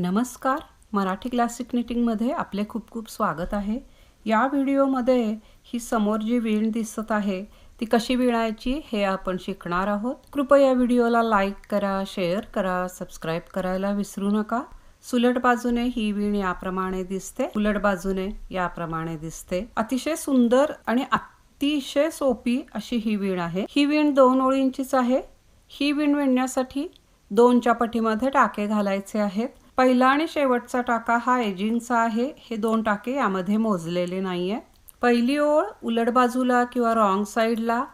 नमस्कार. मराठी क्लासिक निटिंगमध्ये आपले खूप खूप स्वागत आहे. या व्हिडिओमध्ये ही समोर जी विण दिसत आहे ती कशी विणायची हे आपण शिकणार आहोत. कृपया व्हिडिओला लाईक करा शेअर करा सबस्क्राईब करायला विसरू नका. सुलट बाजूने ही विण याप्रमाणे दिसते. उलट बाजूने याप्रमाणे दिसते. अतिशय सुंदर आणि अतिशय सोपी अशी ही विण आहे. ही विण दोन ओळींचीच आहे. ही विण विणण्यासाठी दोनच्या पटीमध्ये टाके घालायचे आहेत. पहिला आणि शेवटचा टाका हा एजिंगचा आहे. हे दोन टाके यामध्ये मोजलेले नाही आहे पहिली ओळ उलट बाजूला किंवा रॉंग साईडला.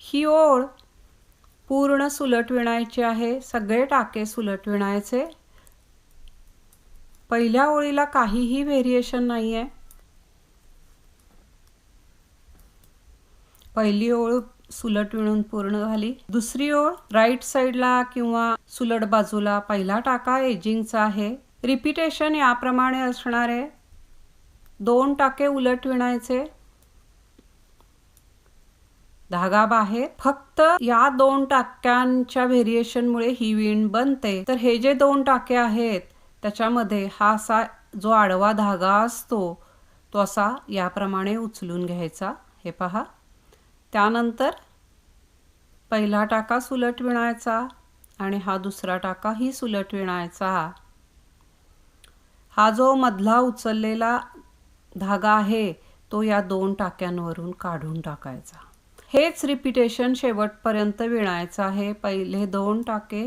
ही ओळ पूर्ण सुलट विणायची आहे. सगळे टाके सुलट विणायचे. पहिल्या ओळीला काहीही व्हेरिएशन नाही आहे पहिली ओळ सुलट विणून पूर्ण झाली. दुसरी ओळ राईट साईडला किंवा सुलट बाजूला पहिला टाका एजिंगचा आहे. रिपिटेशन याप्रमाणे असणारे दोन टाके उलट विणायचे. धागा बाहेर. फक्त या दोन टाक्यांच्या व्हेरिएशनमुळे ही विण बनते. तर हे जे दोन टाके आहेत त्याच्यामध्ये हा असा जो आडवा धागा असतो तो असा याप्रमाणे उचलून घ्यायचा. हे पहा. त्यानंतर पहिला टाका सुलट विणायचा आणि हा दुसरा टाकाही सुलट विणायचा. हा जो मधला उचललेला धागा आहे तो या दोन टाक्यांवरून काढून टाकायचा. हेच रिपिटेशन शेवटपर्यंत विणायचं आहे. पहिले दोन टाके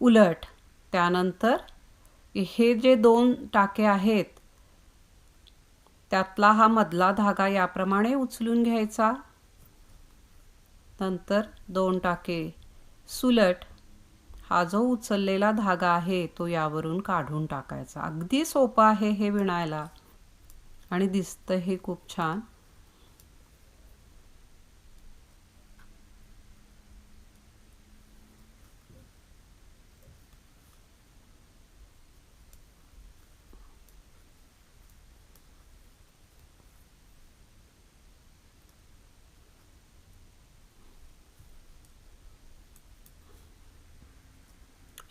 उलट त्यानंतर हे जे दोन टाके आहेत त्यातला हा मधला धागा याप्रमाणे उचलून घ्यायचा. नंतर दोन टाके. सुलट. हा जो उचललेला धागा आहे तो यावरून काढून टाकायचा. अगदी सोपं आहे हे विणायला. आणि दिसतं हे खूप छान.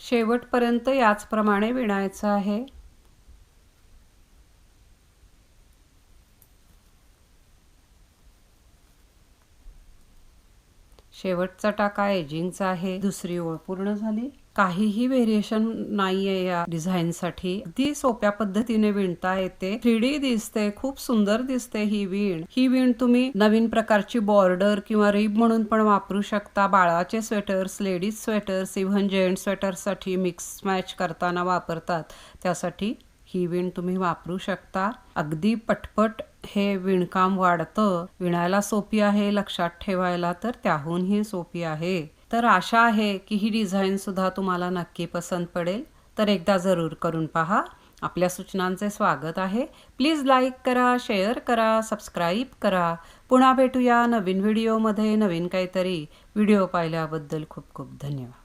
शेवटपर्यंत याचप्रमाणे विणायचं आहे. शेवटचा टाका एजिंगचा आहे दुसरी ओळ पूर्ण झाली. काहीही व्हेरिएशन नाहीये या डिझाईन साठी. अगदी सोप्या पद्धतीने विणता येते. थ्री डी दिसते खूप सुंदर दिसते ही विण. ही विण तुम्ही नवीन प्रकारची बॉर्डर किंवा रिब म्हणून पण वापरू शकता. बाळाचे sweaters ladies sweaters even gent स्वेटर्ससाठी mix match करताना वापरतात. त्यासाठी ही विण तुम्ही वापरू शकता. अगदी पटपट हे विणकाम वाढतं. विणायला सोपी आहे लक्षात ठेवायला तर त्याहूनही सोपी आहे. तर आशा आहे की ही डिझाईन सुद्धा तुम्हाला नक्की पसंत पडेल. तर एकदा जरूर करून पहा. आपल्या सूचनांचे स्वागत आहे. प्लीज लाईक करा शेअर करा सबस्क्राईब करा. पुन्हा भेटूया नवीन व्हिडिओमध्ये नवीन काहीतरी व्हिडिओ पाहिल्याबद्दल खूप खूप धन्यवाद.